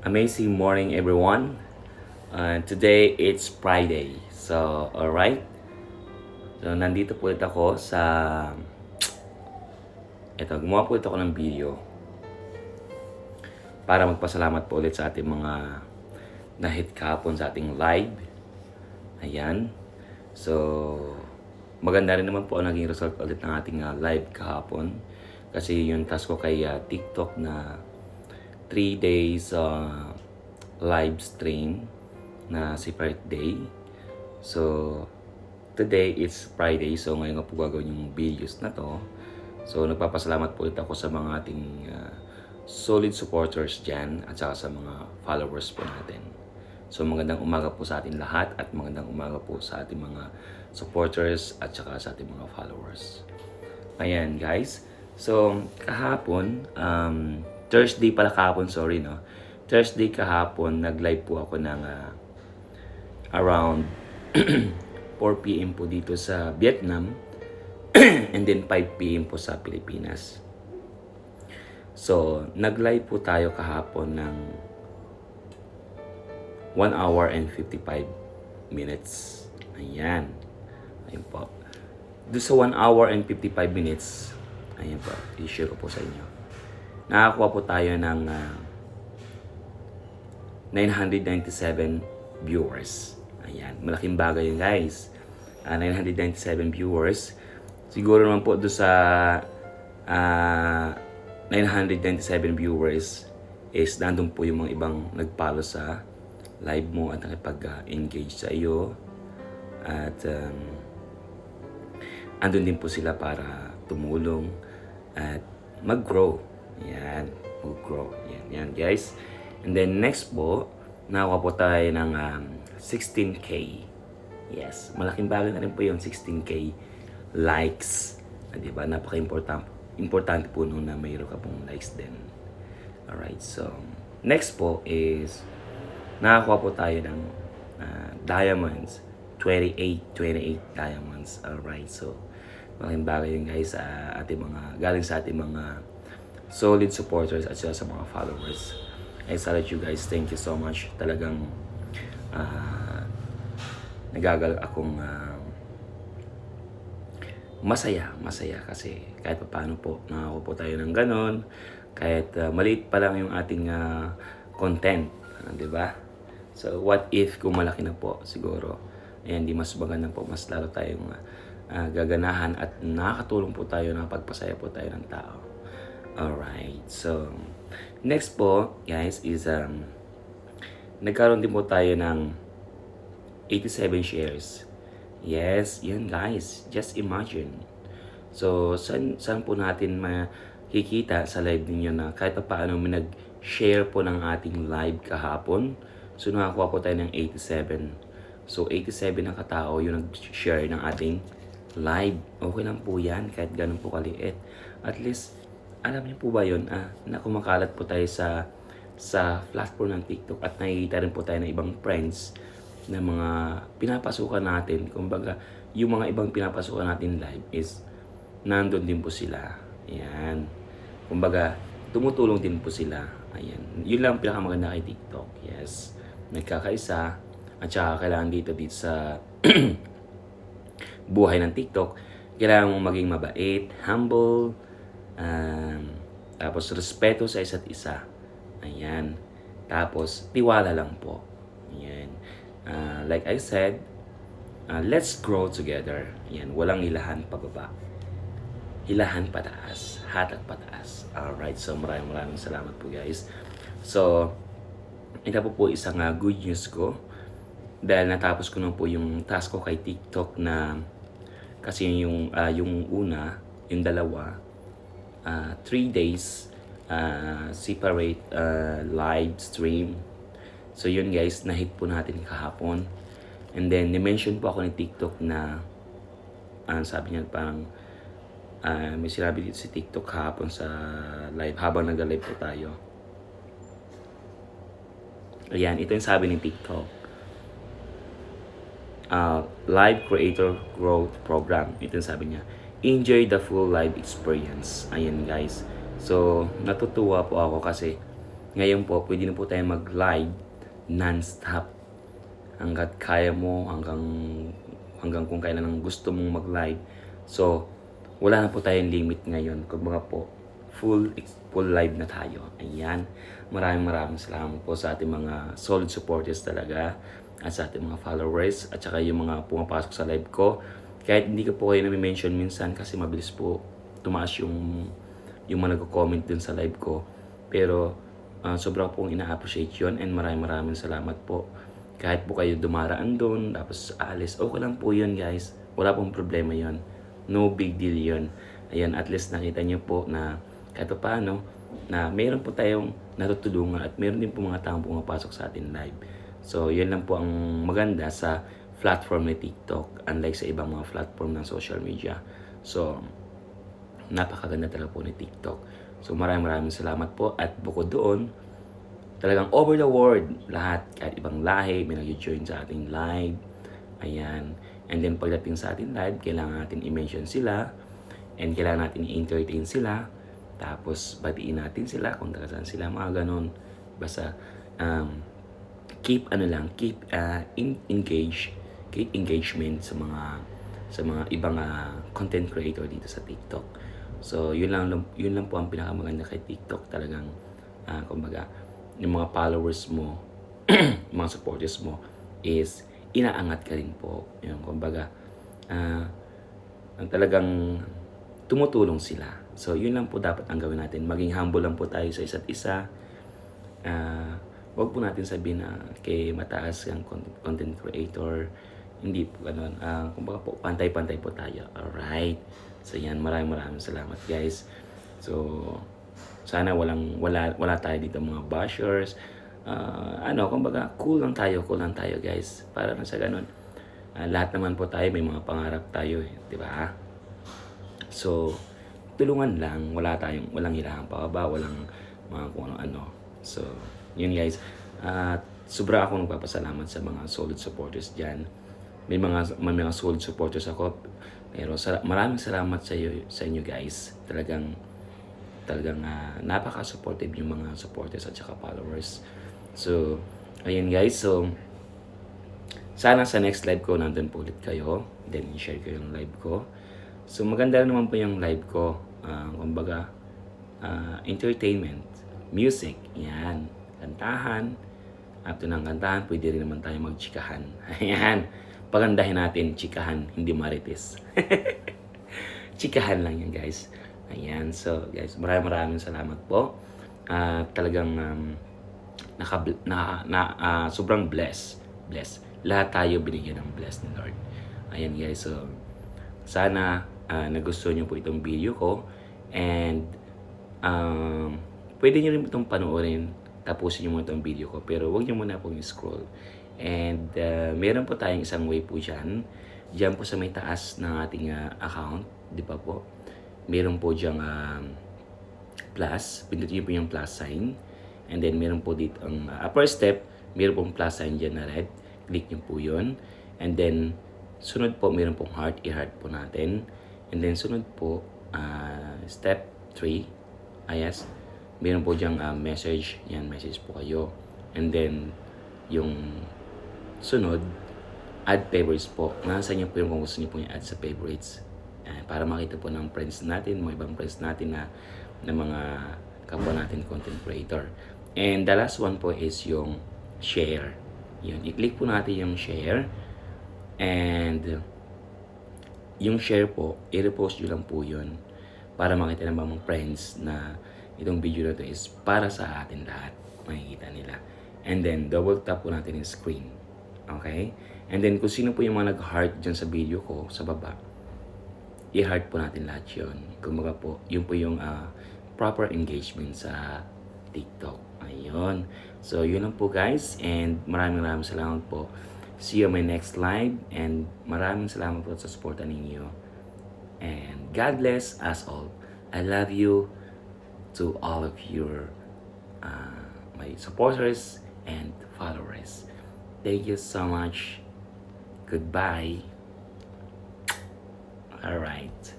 Amazing morning, everyone. Uh, today it's Friday. So, alright. So, nandito po ulit ako sa... Ito, gumawa po ito ako ng video. Para magpasalamat po ulit sa ating mga na-hit kahapon sa ating live. Ayan. So, maganda rin naman po ang naging result ulit ng ating uh, live kahapon. Kasi yung task ko kay uh, TikTok na 3 days uh, live stream na separate day. So, today is Friday. So, ngayon nga po gagawin yung videos na to. So, nagpapasalamat po ulit ako sa mga ating uh, solid supporters dyan at saka sa mga followers po natin. So, magandang umaga po sa ating lahat at magandang umaga po sa ating mga supporters at saka sa ating mga followers. Ayan, guys. So, kahapon, um, Thursday pala kahapon, sorry, no? Thursday kahapon, nag-live po ako ng ah, around 4 p.m. po dito sa Vietnam and then 5 p.m. po sa Pilipinas. So, nag-live po tayo kahapon ng 1 hour and 55 minutes. Ayan. Ayun po. Doon sa 1 hour and 55 minutes, ayan po, i-share ko po sa inyo. Nakakuha po tayo ng ah, 997 viewers. Ayan, malaking bagay yun guys. Ah, 997 viewers. Siguro naman po doon sa ah, 997 viewers is nandun po yung mga ibang nagpalo sa live mo at nakipag-engage sa iyo. At um, andun din po sila para tumulong at mag-grow. Yan, mag-grow. Yan, yan guys. And then next po, nakakuha po tayo ng um, 16K. Yes, malaking bagay na rin po yung 16K likes. Ah, di ba? Napaka-important importante po nung na mayroon ka pong likes din. Alright, so next po is nakakuha po tayo ng ah, diamonds. 28, 28 diamonds. Alright, so malaking bagay yun guys sa ating mga, galing sa ating mga solid supporters at saka sa mga followers. I salute you guys. Thank you so much. Talagang ah nagagal akong ah, masaya, masaya kasi kahit pa paano po, nakako po tayo ng ganon. Kahit ah, maliit pa lang yung ating ah, content, ah, di ba? So, what if kung malaki na po siguro? Ayan, di mas maganda po, mas lalo tayong ah, gaganahan at nakakatulong po tayo, nakapagpasaya po tayo ng tao. Alright, so next po, guys, is um, nagkaroon din po tayo ng 87 shares. Yes, yun guys. Just imagine. So, saan, saan po natin makikita sa live ninyo na kahit pa paano may nag-share po ng ating live kahapon. So, nakakuha po tayo ng 87. So, 87 na katao yung nag-share ng ating live. Okay lang po yan kahit ganun po kaliit. At least, alam niyo po ba yun, ah, na kumakalat po tayo sa sa platform ng TikTok at nakikita rin po tayo ng ibang friends na mga pinapasukan natin. Kumbaga, yung mga ibang pinapasukan natin live is nandun din po sila. Ayan. Kumbaga, tumutulong din po sila. Ayan. Yun lang ang pinakamaganda kay TikTok. Yes. Nagkakaisa. At saka kailangan dito dito sa buhay ng TikTok, kailangan mong maging mabait, humble, um, tapos respeto sa isa't isa. Ayan. Tapos, tiwala lang po. Ayan. Ah, like I said, ah, let's grow together. Ayan. Walang hilahan pababa. Hilahan pataas. Hatak pataas. Alright. So, maraming maraming salamat po guys. So, ito po po isang ah, good news ko. Dahil natapos ko na po yung task ko kay TikTok na kasi yung ah, yung una, yung dalawa, uh, three days uh, separate uh, live stream. So yun guys, na-hit po natin kahapon. And then, ni-mention po ako ni TikTok na uh, sabi niya parang uh, may sinabi dito si TikTok kahapon sa live habang nag-live po tayo. Ayan, ito yung sabi ni TikTok. Uh, live Creator Growth Program. Ito yung sabi niya enjoy the full live experience. Ayan guys. So, natutuwa po ako kasi Ngayon po, pwede na po tayo mag-live non-stop hanggat kaya mo, hanggang hanggang kung kailan ang gusto mong mag-live. So, wala na po tayong limit ngayon. Kung mga po, full full live na tayo. Ayan. Maraming maraming salamat po sa ating mga solid supporters talaga at sa ating mga followers at saka yung mga pumapasok sa live ko. Kahit hindi ko po kayo na-mention minsan kasi mabilis po tumaas yung yung mga nagko-comment dun sa live ko. Pero uh, sobrang pong ina-appreciate yun and maraming maraming salamat po. Kahit po kayo dumaraan doon, tapos aalis, okay lang po yun guys. Wala pong problema yun. No big deal yun. Ayan, at least nakita niyo po na kahit pa paano, na meron po tayong natutulungan at meron din po mga taong pumapasok sa atin live. So, yun lang po ang maganda sa platform ni TikTok unlike sa ibang mga platform ng social media. So, napakaganda talaga po ni TikTok. So maraming maraming salamat po at bukod doon, talagang over the world, lahat, kahit ibang lahi, may nag-join sa ating live. Ayan. And then pagdating sa ating live, kailangan natin i-mention sila and kailangan natin i-entertain sila. Tapos batiin natin sila kung taga saan sila, mga ganun. Basta um, keep ano lang, keep uh, in, engage, keep engagement sa mga sa mga ibang uh, content creator dito sa TikTok. So, yun lang, yun lang po ang pinakamaganda kay TikTok. Talagang, uh, kumbaga, yung mga followers mo, mga supporters mo, is inaangat ka rin po. Yung, kumbaga, uh, ang talagang tumutulong sila. So, yun lang po dapat ang gawin natin. Maging humble lang po tayo sa isa't isa. Uh, wag po natin sabihin na kay mataas yung content creator. Hindi po ganun. Uh, kumbaga po, pantay-pantay po tayo. Alright. So yan, maraming maraming salamat guys. So sana walang wala wala tayo dito mga bashers. Uh, ano, kumbaga cool lang tayo, cool lang tayo guys. Para na sa ganun. Uh, lahat naman po tayo may mga pangarap tayo, eh, 'di ba? So tulungan lang, wala tayong walang hilahan pa ba, walang mga kung ano-ano. So, yun guys. At uh, sobra akong nagpapasalamat sa mga solid supporters diyan. May mga may mga solid supporters ako pero sa, maraming salamat sa iyo sa inyo guys. Talagang talagang uh, napaka-supportive yung mga supporters at saka followers. So, ayun guys. So, sana sa next live ko nandun po ulit kayo. Then, share ko yung live ko. So, maganda naman po yung live ko. Uh, kumbaga, uh, entertainment, music, yan. Kantahan. After ng kantahan, pwede rin naman tayo magchikahan. Ayan pagandahin natin, chikahan, hindi marites. chikahan lang yan guys. Ayan, so guys, maraming maraming salamat po. Uh, talagang um, naka, na, na, uh, sobrang bless. Bless. Lahat tayo binigyan ng bless ni Lord. Ayan guys, so sana uh, nagustuhan nyo po itong video ko and um, pwede nyo rin itong panoorin tapusin nyo muna itong video ko pero huwag nyo muna pong scroll And uh, meron po tayong isang way po dyan. Diyan po sa may taas ng ating uh, account, di ba po? Meron po diyang uh, plus. Pindutin niyo po yung plus sign. And then meron po dito ang uh, upper step. Meron pong plus sign dyan na red. Click niyo po yun. And then sunod po meron pong heart. I-heart po natin. And then sunod po uh, step 3. Ah. Meron po diyang uh, message. Yan, message po kayo. And then yung Sunod, add favorites po. Nasa inyo po yung kung gusto niyo po yung add sa favorites. Uh, para makita po ng friends natin, mga ibang friends natin na, na mga kapwa natin content creator. And the last one po is yung share. Yun, i-click po natin yung share. And yung share po, i-repost nyo lang po yun para makita ng mga friends na itong video na to is para sa atin lahat. Makikita nila. And then, double tap po natin yung screen. Okay? And then, kung sino po yung mga nag-heart dyan sa video ko, sa baba, i-heart po natin lahat yun. Kumbaga po, yun po yung uh, proper engagement sa TikTok. Ayun. So, yun lang po guys. And maraming maraming salamat po. See you on my next live. And maraming salamat po sa suporta ninyo. And God bless us all. I love you to all of your uh, my supporters and followers. Thank you so much. Goodbye. All right.